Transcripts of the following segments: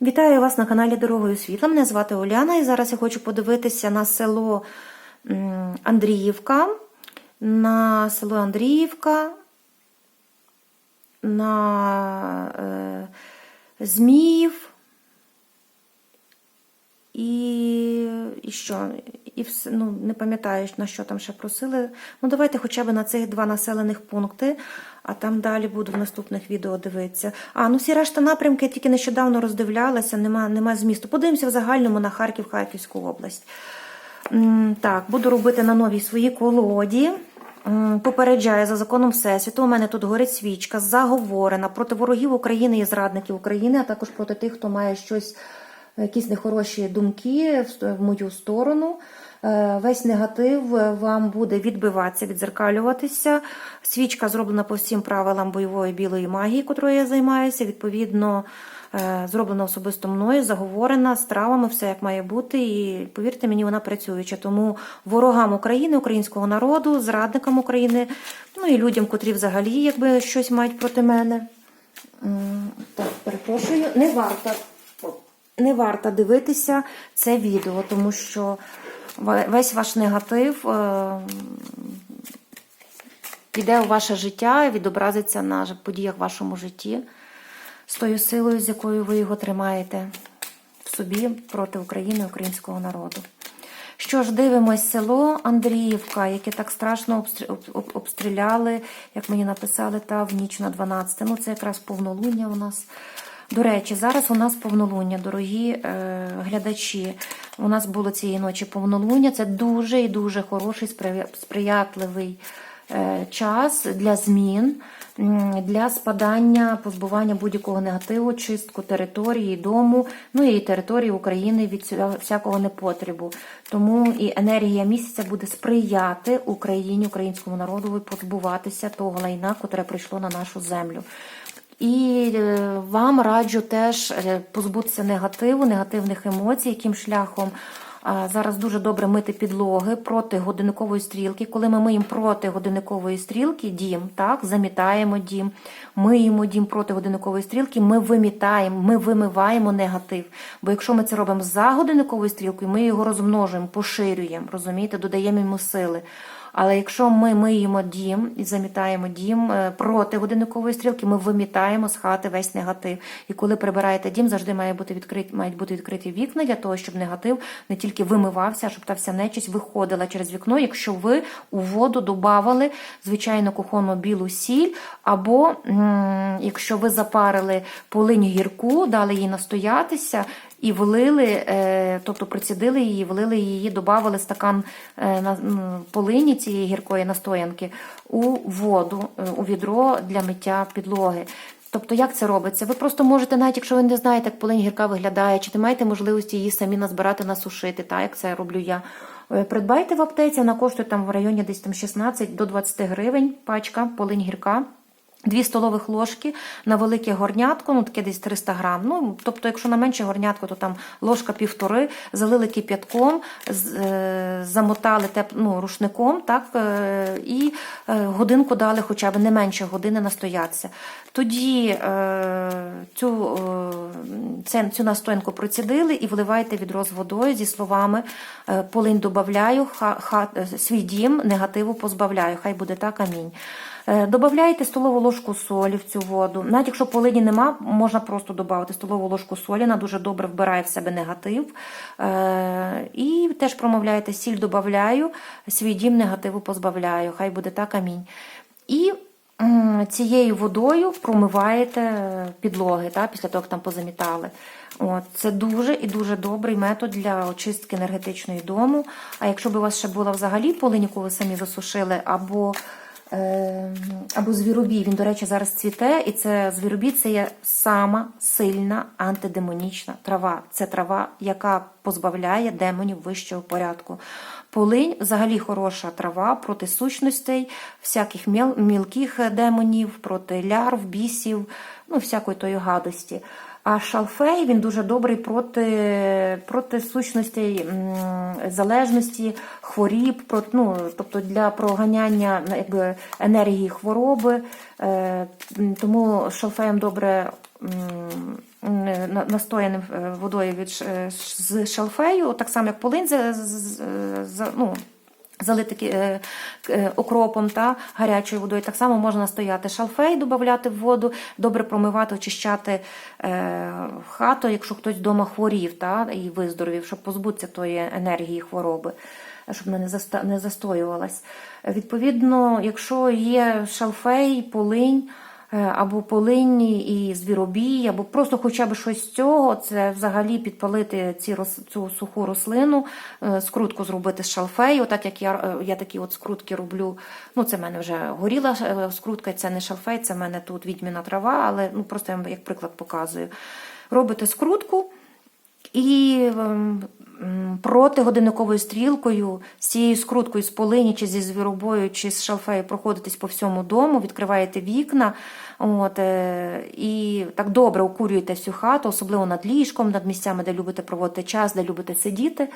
Вітаю вас на каналі Дорогою Світла. Мене звати Оляна, і зараз я хочу подивитися на село Андріївка, на село Андріївка, на е, Зміїв і, і що? І все, ну, не пам'ятаю, на що там ще просили. Ну, давайте хоча б на цих два населених пункти, а там далі буду в наступних відео дивитися. А, ну всі решта напрямки я тільки нещодавно роздивлялася, нема, нема змісту. Подивимося в загальному на Харків, Харківську область. Так, буду робити на новій своїй колоді. М, Попереджаю за законом Всесвіту. У мене тут горить свічка, заговорена проти ворогів України і зрадників України, а також проти тих, хто має щось, якісь нехороші думки в мою сторону. Е, Весь негатив е, вам буде відбиватися, відзеркалюватися. Свічка зроблена по всім правилам бойової білої магії, котрою я займаюся. Відповідно, е, зроблена особисто мною, заговорена з травами, все як має бути. І повірте мені, вона працююча. Тому ворогам України, українського народу, зрадникам України, ну і людям, котрі взагалі якби щось мають проти мене. Так, перепрошую, не варто, не варто дивитися це відео, тому що весь ваш негатив е, піде у ваше життя і відобразиться на подіях в вашому житті з тою силою, з якою ви його тримаєте в собі проти України, українського народу. Що ж, дивимось село Андріївка, яке так страшно обстрі- об- об- обстріляли, як мені написали, та в ніч на 12. Ну, це якраз повнолуння у нас. До речі, зараз у нас повнолуння, дорогі е, глядачі. У нас було цієї ночі повнолуння. Це дуже і дуже хороший, сприятливий е, час для змін, для спадання, позбування будь-якого негативу, чистку території, дому, ну і території України від всякого непотребу. Тому і енергія місяця буде сприяти Україні, українському народу позбуватися того лайна, котре прийшло на нашу землю. І е, вам раджу теж е, позбутися негативу, негативних емоцій, яким шляхом. Зараз дуже добре мити підлоги проти годинникової стрілки. Коли ми миємо проти годинникової стрілки дім, так, замітаємо дім, миємо дім проти годинникової стрілки, ми вимітаємо, ми вимиваємо негатив. Бо якщо ми це робимо за годинниковою стрілкою, ми його розмножуємо, поширюємо, розумієте, додаємо йому сили. Але якщо ми миємо дім і замітаємо дім е, проти годинникової стрілки, ми вимітаємо з хати весь негатив. І коли прибираєте дім, завжди має бути відкриті, мають бути відкриті вікна для того, щоб негатив не тільки вимивався, а щоб та вся нечисть виходила через вікно. Якщо ви у воду додавали звичайно кухонну білу сіль, або м, якщо ви запарили полинь гірку, дали їй настоятися. І влили, е, тобто процідили її, влили її, додавали стакан е, полині цієї гіркої настоянки у воду, е, у відро для миття підлоги. Тобто, як це робиться? Ви просто можете, навіть якщо ви не знаєте, як полинь гірка виглядає, чи не маєте можливості її самі назбирати, насушити, так як це роблю я. Придбайте в аптеці, вона коштує там в районі десь там 16 до 20 гривень пачка полинь гірка. Дві столових ложки на велике горнятко, ну таке десь 300 грам. Ну, тобто, якщо на менше горнятко, то там ложка півтори, залили кип'ятком, е, замотали теп, ну, рушником, так, е, і е, годинку дали хоча б не менше години настоятися. Тоді е, цю, е, цю настоянку процідили і вливайте відро з водою зі словами полинь добавляю, ха, ха, свій дім негативу позбавляю. Хай буде так, амінь. Е, Добавляєте столову ложку солі в цю воду. Навіть якщо полині нема, можна просто додати столову ложку солі, вона дуже добре вбирає в себе негатив. Е, І теж промовляєте, сіль додаю, свій дім негативу позбавляю. Хай буде так, амінь. І цією водою промиваєте підлоги, та, після того, як там позамітали. От, це дуже і дуже добрий метод для очистки енергетичної дому. А якщо б у вас ще була взагалі полинь, яку ви самі засушили, або або звіробій. Він, до речі, зараз цвіте, і це звіробій це є сама сильна антидемонічна трава. Це трава, яка позбавляє демонів вищого порядку. Полинь взагалі хороша трава проти сущностей, всяких міл, мілких демонів, проти лярв, бісів, ну, всякої тої гадості. А шалфей він дуже добрий проти, проти сущностей залежності, хворіб, про, ну, тобто для проганяння якби, енергії хвороби. Е, тому шалфеєм добре настояним е, водою від е, з шалфею, так само як е, ну, залити е, е, окропом та гарячою водою. Так само можна настояти шалфей, додати в воду, добре промивати, очищати е, хату, якщо хтось вдома хворів та, і виздоровів, щоб позбутися тої енергії хвороби, щоб вона не, застоювалась. Відповідно, якщо є шалфей, полинь, або полинні і звіробій, або просто хоча б щось з цього, це взагалі підпалити ці цю суху рослину, е, скрутку зробити з шалфею, так як я, е, я такі от скрутки роблю. Ну, це в мене вже горіла е, скрутка, це не шалфей, це в мене тут відьміна трава, але ну, просто я вам як приклад показую. Робите скрутку. І ем, проти годинниковою стрілкою з цією скруткою з полині, чи зі звіробою, чи з шалфею проходитесь по всьому дому, відкриваєте вікна. От, е, і так добре окурюєте всю хату, особливо над ліжком, над місцями, де любите проводити час, де любите сидіти.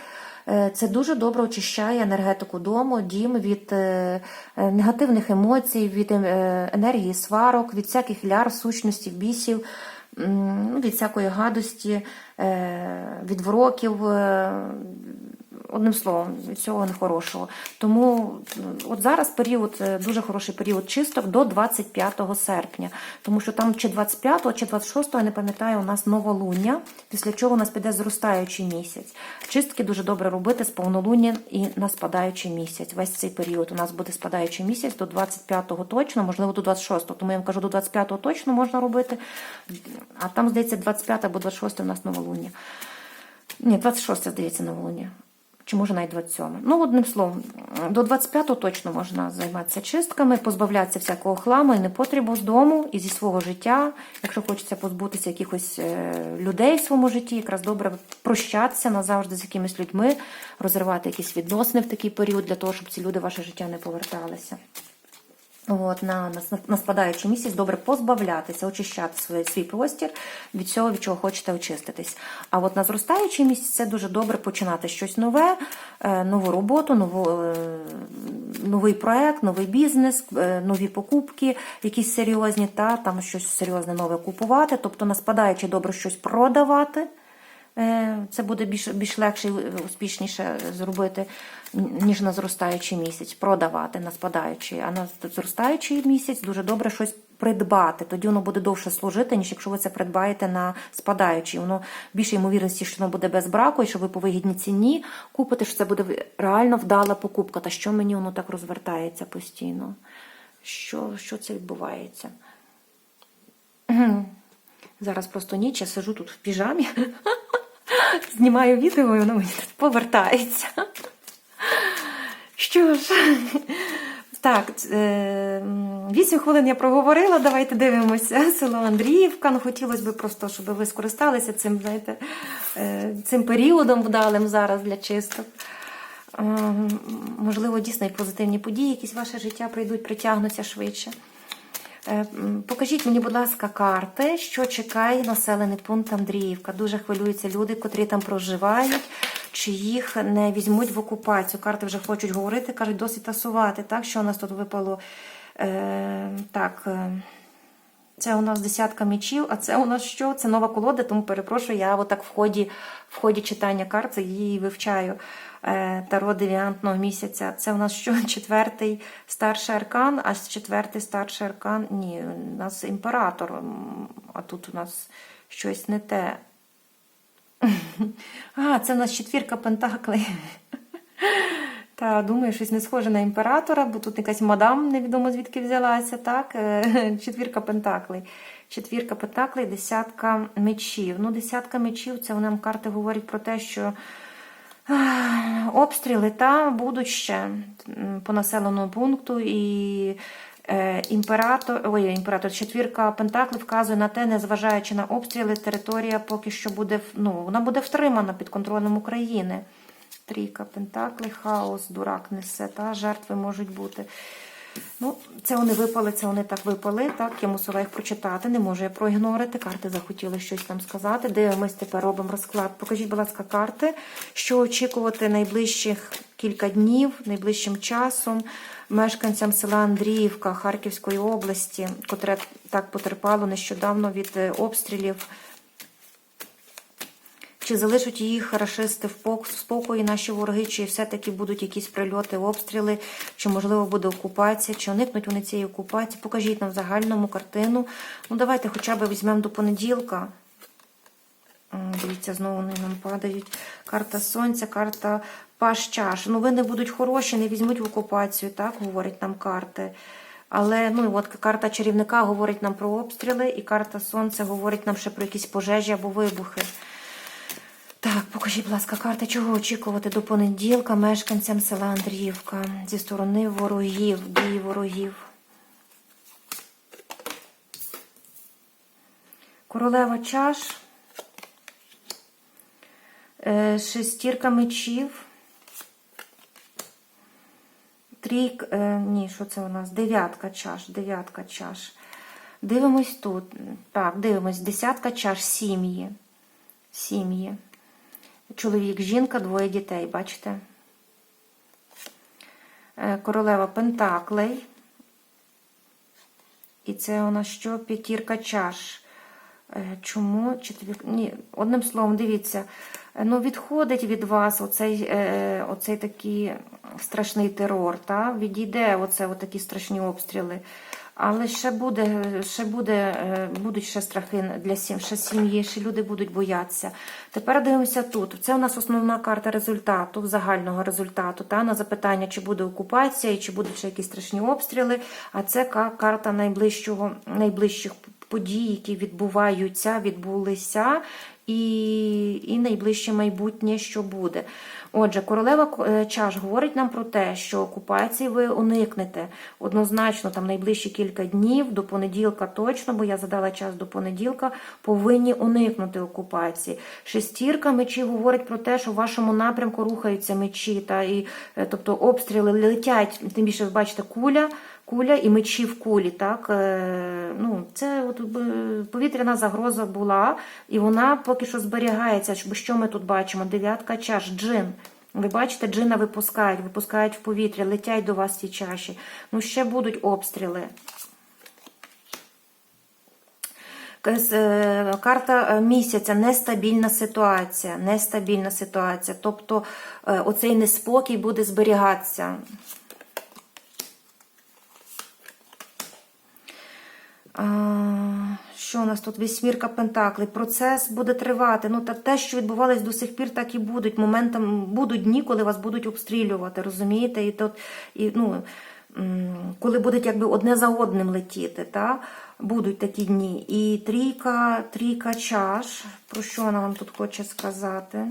Е, Це дуже добре очищає енергетику дому, дім від е, негативних емоцій, від енергії сварок, від всяких ляр, сущностей, бісів від всякої гадості, е, від вороків, е, одним словом, від всього нехорошого. Тому от зараз період, е, дуже хороший період чисток до 25 серпня, тому що там чи 25, чи 26, я не пам'ятаю, у нас новолуння, після чого у нас піде зростаючий місяць. Чистки дуже добре робити з повнолуння і на спадаючий місяць. Весь цей період у нас буде спадаючий місяць до 25-го точно, можливо, до 26-го. Тому я вам кажу, до 25-го точно можна робити. А там, здається, 25 або 26 у нас новолуння. Ні, 26, здається, новолуння. Чи може навіть 27. Ну, одним словом, до 25-го точно можна займатися чистками, позбавлятися всякого хламу і непотребу з дому і зі свого життя. Якщо хочеться позбутися якихось е, людей в своєму житті, якраз добре прощатися назавжди з якимись людьми, розривати якісь відносини в такий період для того, щоб ці люди в ваше життя не поверталися. От, на, на, на спадаючий місяць добре позбавлятися, очищати свій, свій простір від цього, від чого хочете очиститись. А от на зростаючий місяць це дуже добре починати щось нове, е, нову роботу, нову, е, новий проект, новий бізнес, е, нові покупки, якісь серйозні, та там щось серйозне нове купувати. Тобто на спадаючий добре щось продавати. Е, Це буде більш, більш легше і успішніше зробити, ніж на зростаючий місяць, продавати на спадаючий. А на зростаючий місяць дуже добре щось придбати. Тоді воно буде довше служити, ніж якщо ви це придбаєте на спадаючий. Воно більше ймовірності, що воно буде без браку, і що ви по вигідній ціні купите, що це буде реально вдала покупка. Та що мені воно так розвертається постійно? Що, що це відбувається? Зараз просто ніч, я сижу тут в піжамі, знімаю відео, і воно мені тут повертається. Що ж, так, 8 хвилин я проговорила. Давайте дивимося. Село Андріївка. Ну, хотілося б просто, щоб ви скористалися цим, знаєте, е, цим періодом вдалим зараз для чисток. Е, Можливо, дійсно і позитивні події, якісь в ваше життя прийдуть, притягнуться швидше. Е, Покажіть мені, будь ласка, карти, що чекає населений пункт Андріївка. Дуже хвилюються люди, котрі там проживають, чи їх не візьмуть в окупацію. Карти вже хочуть говорити, кажуть, досить тасувати. Так, що у нас тут випало? Е, так. е, Це у нас десятка мечів, а це у нас що? Це нова колода, тому перепрошую, я отак в ході, в ході читання карт її вивчаю. Е, Таро девіантного місяця. Це у нас що? Четвертий старший аркан, а четвертий старший аркан. Ні, у нас імператор, а тут у нас щось не те. А, це у нас четвірка пентаклей. Та, думаю, щось не схоже на імператора, бо тут якась мадам невідомо звідки взялася, так? Е, Четвірка пентаклей. Четвірка пентаклей, десятка мечів. Ну, десятка мечів, це нам карти говорять про те, що обстріли та будуть ще по населеному пункту і. е, Імператор, ой, імператор, четвірка Пентаклів вказує на те, незважаючи на обстріли, територія поки що буде ну, вона буде втримана під контролем України. Трійка Пентакли, хаос, дурак несе, та жертви можуть бути. Ну, це вони випали, це вони так випали. Так, я мусила їх прочитати, не можу я проігнорити. Карти захотіли щось там сказати. Дивимось, тепер робимо розклад. Покажіть, будь ласка, карти, що очікувати найближчих кілька днів, найближчим часом мешканцям села Андріївка Харківської області, котре так потерпало нещодавно від е, обстрілів Чи залишать їх рашисти в спокої наші вороги, чи все-таки будуть якісь прильоти, обстріли, чи можливо буде окупація, чи уникнуть вони цієї окупації? Покажіть нам в загальному картину. Ну давайте хоча б візьмемо до понеділка. Дивіться, знову вони нам падають. Карта сонця, карта паш чаш. Ну, вони будуть хороші, не візьмуть в окупацію, так говорять нам карти. Але ну от карта чарівника говорить нам про обстріли, і карта сонця говорить нам ще про якісь пожежі або вибухи. Покажіть, будь ласка, карти, чого очікувати до понеділка мешканцям села Андріївка зі сторони ворогів, дії ворогів. Королева чаш. Е, Шестірка мечів. Трійк, е, ні, що це у нас? Дев'ятка чаш, дев'ятка чаш. Дивимось тут. Так, дивимось. Десятка чаш, сім'ї. Сім'ї. Чоловік, жінка, двоє дітей, бачите? Е, Королева Пентаклей. І це у нас що? П'ятірка чаш. Е, Чому? Ні, одним словом, дивіться, е, ну відходить від вас оцей, оцей такий страшний терор, та? відійде оце, отакі страшні обстріли. Але ще буде, ще буде, е, будуть ще страхи для сім, ще сім'ї, ще люди будуть боятися. Тепер дивимося тут. Це у нас основна карта результату, загального результату, та, на запитання, чи буде окупація, і чи будуть ще якісь страшні обстріли. А це ка- карта найближчого, найближчих подій, які відбуваються, відбулися, і, і найближче майбутнє, що буде. Отже, королева е, чаш говорить нам про те, що окупації ви уникнете однозначно там найближчі кілька днів, до понеділка точно, бо я задала час до понеділка, повинні уникнути окупації. Шестірка мечів говорить про те, що в вашому напрямку рухаються мечі, та і е, тобто обстріли летять, тим більше ви бачите куля. Куля і мечі в кулі, так Е, ну це от е, повітряна загроза була, і вона поки що зберігається. Що ми тут бачимо? Дев'ятка чаш, джин. Ви бачите, джина випускають, випускають в повітря, летять до вас ці чаші. Ну ще будуть обстріли. Е, Карта місяця нестабільна ситуація. Нестабільна ситуація. Тобто оцей неспокій буде зберігатися. Що у нас тут? Вісьмірка Пентаклей. Процес буде тривати. Ну, та те, що відбувалось до сих пір, так і будуть. Моментом будуть дні, коли вас будуть обстрілювати, розумієте? І тут, і, ну, коли будуть якби одне за одним летіти, та? будуть такі дні. І трійка, трійка чаш. Про що вона вам тут хоче сказати?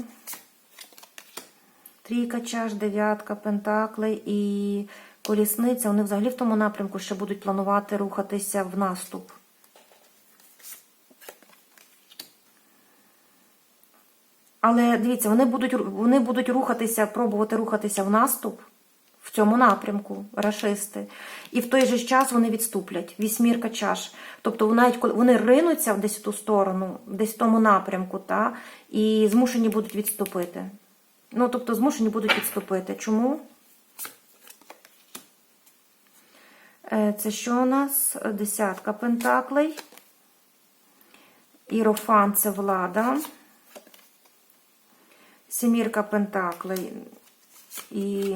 Трійка чаш, дев'ятка, пентаклей і колісниця. Вони взагалі в тому напрямку ще будуть планувати рухатися в наступ. Але дивіться, вони будуть, вони будуть рухатися, пробувати рухатися в наступ в цьому напрямку, рашисти. І в той же час вони відступлять. Вісьмірка чаш. Тобто навіть коли вони ринуться десь в ту сторону, десь в тому напрямку, та, і змушені будуть відступити. Ну, тобто, змушені будуть відступити. Чому? Е, Це що у нас? Десятка пентаклей. Ірофан це влада. Семірка пентаклей і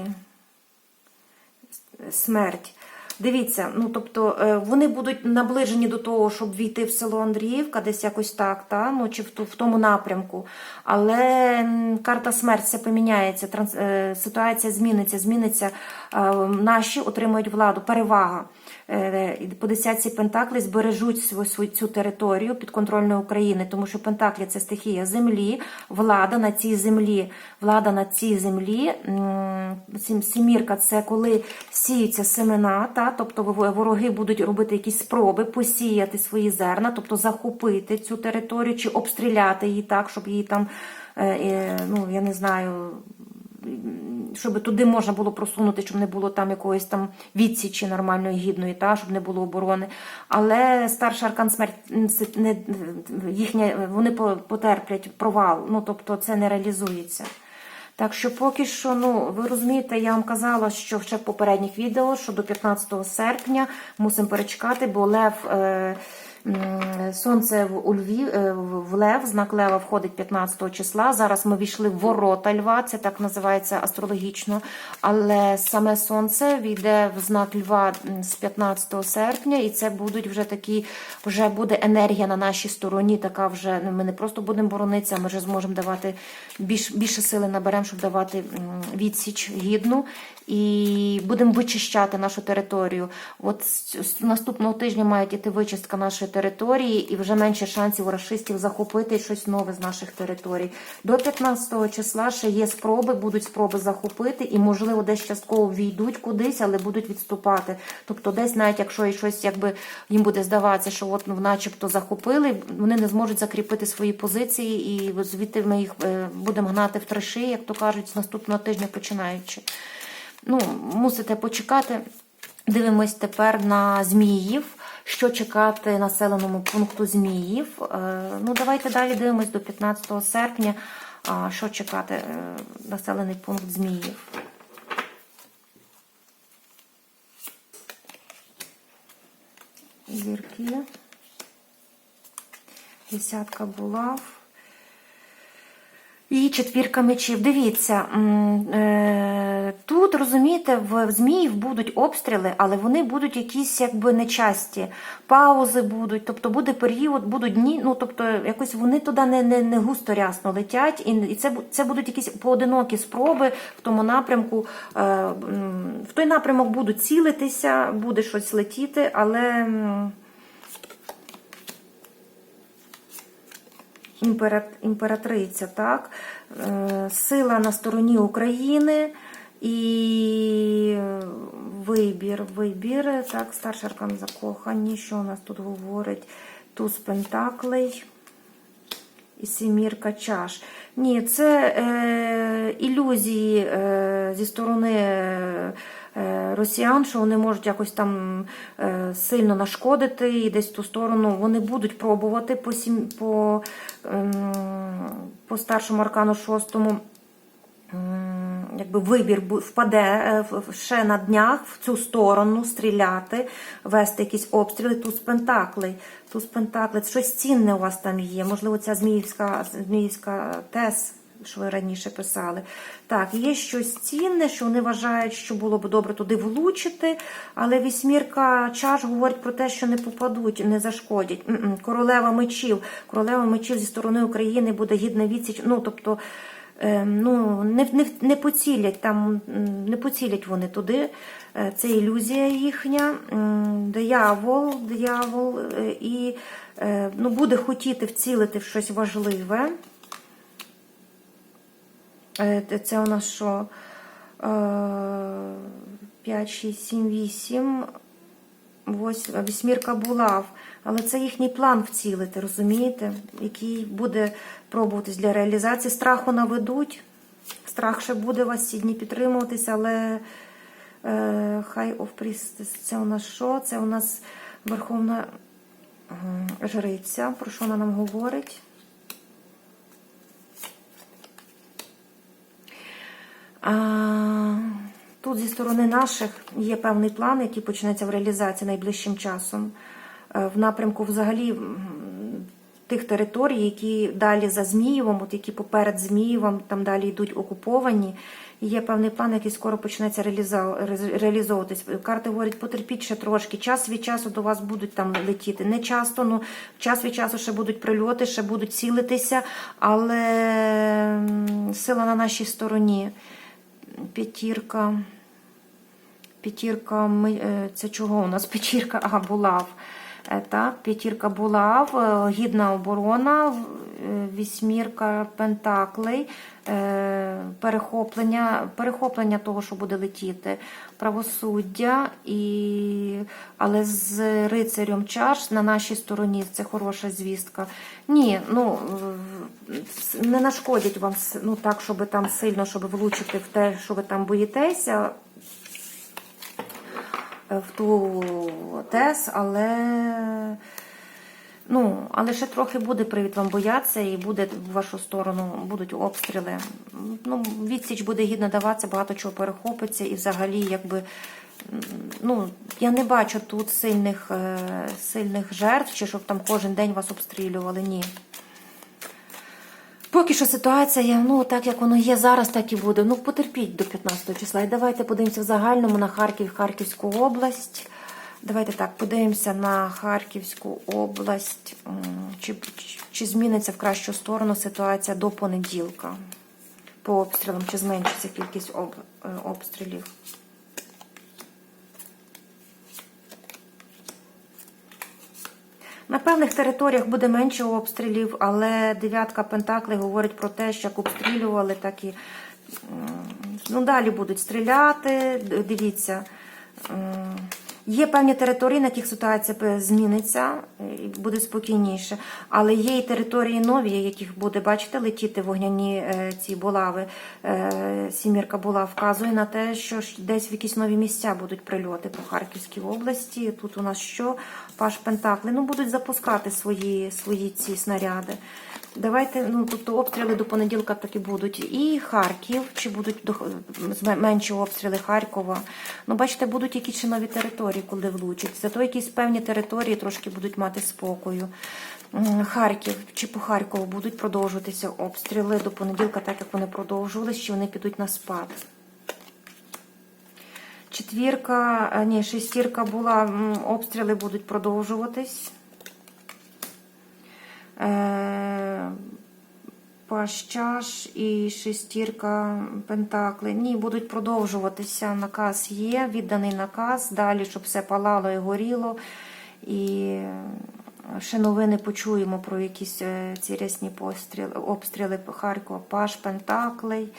смерть. Дивіться, ну тобто е, вони будуть наближені до того, щоб війти в село Андріївка, десь якось так, та? ну, чи в, в тому напрямку. Але карта смерть все поміняється, транс, е, ситуація зміниться, зміниться. Е, Наші отримують владу, перевага. По десятці Пентаклі збережуть свою, цю територію підконтрольної України, тому що Пентаклі це стихія землі, влада на цій землі. Влада на цій землі. сім- Сімірка це коли сіються семена, та, тобто вороги будуть робити якісь спроби посіяти свої зерна, тобто захопити цю територію чи обстріляти її так, щоб її там, е, е, ну я не знаю щоб туди можна було просунути, щоб не було там якоїсь там відсічі нормальної, гідної, та, щоб не було оборони. Але старший аркан смерть не їхня, вони потерплять провал. Ну тобто це не реалізується. Так що поки що, ну ви розумієте, я вам казала, що ще в попередніх відео, що до 15 серпня мусимо перечекати, бо Лев. Е, Сонце у Львів, е, в Лев, знак Лева входить 15 числа. Зараз ми війшли в ворота Льва, це так називається астрологічно. Але саме сонце війде в знак Льва з 15 серпня, і це будуть вже такі, вже буде енергія на нашій стороні. Така вже ну, ми не просто будемо боронитися, ми вже зможемо давати більш, більше сили наберемо, щоб давати відсіч гідну. І будемо вичищати нашу територію. От з- наступного тижня має йти вичистка нашої території, і вже менше шансів у рашистів захопити щось нове з наших територій. До 15 числа ще є спроби, будуть спроби захопити, і можливо десь частково війдуть кудись, але будуть відступати. Тобто, десь навіть якщо і щось якби їм буде здаватися, що от ну, начебто захопили, вони не зможуть закріпити свої позиції, і звідти ми їх е, будемо гнати в треші, як то кажуть, з наступного тижня починаючи. Ну, мусите почекати. Дивимось тепер на Зміїв. Що чекати населеному пункту Зміїв? Е, Ну, давайте далі дивимось до 15 серпня. Що чекати е, населений пункт Зміїв? Зірки. Десятка булав. І четвірка мечів. Дивіться, е, тут розумієте, в зміїв будуть обстріли, але вони будуть якісь якби нечасті, паузи будуть, тобто буде період, будуть дні. Ну тобто, якось вони туди не, не, не густо рясно летять, і, це це будуть якісь поодинокі спроби в тому напрямку. Е, в той напрямок будуть цілитися, буде щось летіти, але. м, імпера- імператриця, так? Е, Сила на стороні України і вибір, вибір, так, старший закохані. Що у нас тут говорить? Туз Пентаклей і сімірка чаш. Ні, це е, ілюзії е, зі сторони е, росіян, що вони можуть якось там е, сильно нашкодити і десь в ту сторону вони будуть пробувати по, сім, по, ем, по старшому аркану шостому. Якби вибір впаде е, ще на днях в цю сторону стріляти, вести якісь обстріли, туз пентаклей. Туз пентаклей. Щось цінне у вас там є. Можливо, ця зміївська, зміївська тез, що ви раніше писали. Так, є щось цінне, що вони вважають, що було б добре туди влучити, але вісьмірка чаш говорить про те, що не попадуть, не зашкодять. Королева мечів. Королева мечів зі сторони України буде гідна відсіч. Ну, тобто. Е, ну, не, не, не поцілять там, не поцілять вони туди. Е, Це ілюзія їхня. Диявол, диявол е, і е, ну, буде хотіти вцілити в щось важливе. Е, Це у нас що? 5, 6, 7, 8. Ось вісьмірка булав, але це їхній план вцілити, розумієте? Який буде пробуватись для реалізації. Страху наведуть. Страх ще буде вас ці дні підтримуватись, але е, of Priestess, це у нас що? Це у нас Верховна Жриця. Про що вона нам говорить? Тут зі сторони наших є певний план, який почнеться в реалізації найближчим часом. Е, В напрямку взагалі тих територій, які далі за Змієвом, от які поперед Змієвом, там далі йдуть окуповані. Є певний план, який скоро почнеться реалізовуватись. Карти говорять, потерпіть ще трошки. Час від часу до вас будуть там летіти. Не часто, ну час від часу ще будуть прильоти, ще будуть цілитися, але сила на нашій стороні. П'ятірка. П'ятірка, е, це чого у нас? П'ятірка, ага, булав. Е, Так, п'ятірка булав, е, гідна оборона, вісьмірка пентаклей, перехоплення, перехоплення того, що буде летіти, правосуддя, і... але з рицарем чаш на нашій стороні це хороша звістка. Ні, ну не нашкодять вам ну, так, щоб там сильно, щоб влучити в те, що ви там боїтеся е, в ту тес, але ну, але ще трохи буде привід вам боятися, і буде в вашу сторону будуть обстріли. Ну, відсіч буде гідно даватися, багато чого перехопиться, і взагалі, якби ну, я не бачу тут сильних, е, сильних жертв, чи щоб там кожен день вас обстрілювали. Ні. Поки що ситуація, ну так як воно є зараз, так і буде. Ну потерпіть до 15 числа. І давайте подивимося в загальному на Харків, Харківську область. Давайте так, подивимося на Харківську область. Чи, чи зміниться в кращу сторону ситуація до понеділка по обстрілам, чи зменшиться кількість е, обстрілів? На певних територіях буде менше обстрілів, але дев'ятка Пентакли говорить про те, що як обстрілювали, так і ну, далі будуть стріляти. Дивіться. Є певні території, на яких ситуація зміниться і буде спокійніше. Але є і території нові, яких буде, бачите, летіти вогняні е, ці булави. Е, Сімірка була вказує на те, що десь в якісь нові місця будуть прильоти по Харківській області. Тут у нас що? Паш Пентакли. Ну, будуть запускати свої, свої ці снаряди. Давайте, ну тобто обстріли до понеділка таки будуть. І Харків, чи будуть до- менші обстріли Харкова. Ну, бачите, будуть якісь ще нові території, коли влучать. Зато якісь певні території трошки будуть мати спокою. Харків чи по Харкову будуть продовжуватися обстріли до понеділка, так як вони продовжувалися, чи вони підуть на спад. Четвірка, ні, шестірка була, обстріли будуть продовжуватись. Е, чаш і шестірка Пентакли. Ні, будуть продовжуватися. Наказ є, відданий наказ. Далі, щоб все палало і горіло. І ще новини почуємо про якісь е, ці рясні постріли, обстріли Харкова, Паш, Пентаклей.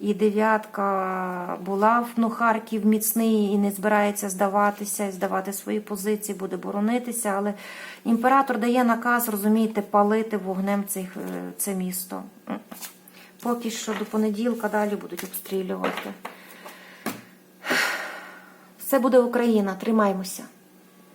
І дев'ятка була ну, Харків міцний і не збирається здаватися, і здавати свої позиції, буде боронитися. Але імператор дає наказ, розумієте, палити вогнем цих, е, це місто. Поки що до понеділка далі будуть обстрілювати. Все буде Україна, тримаймося.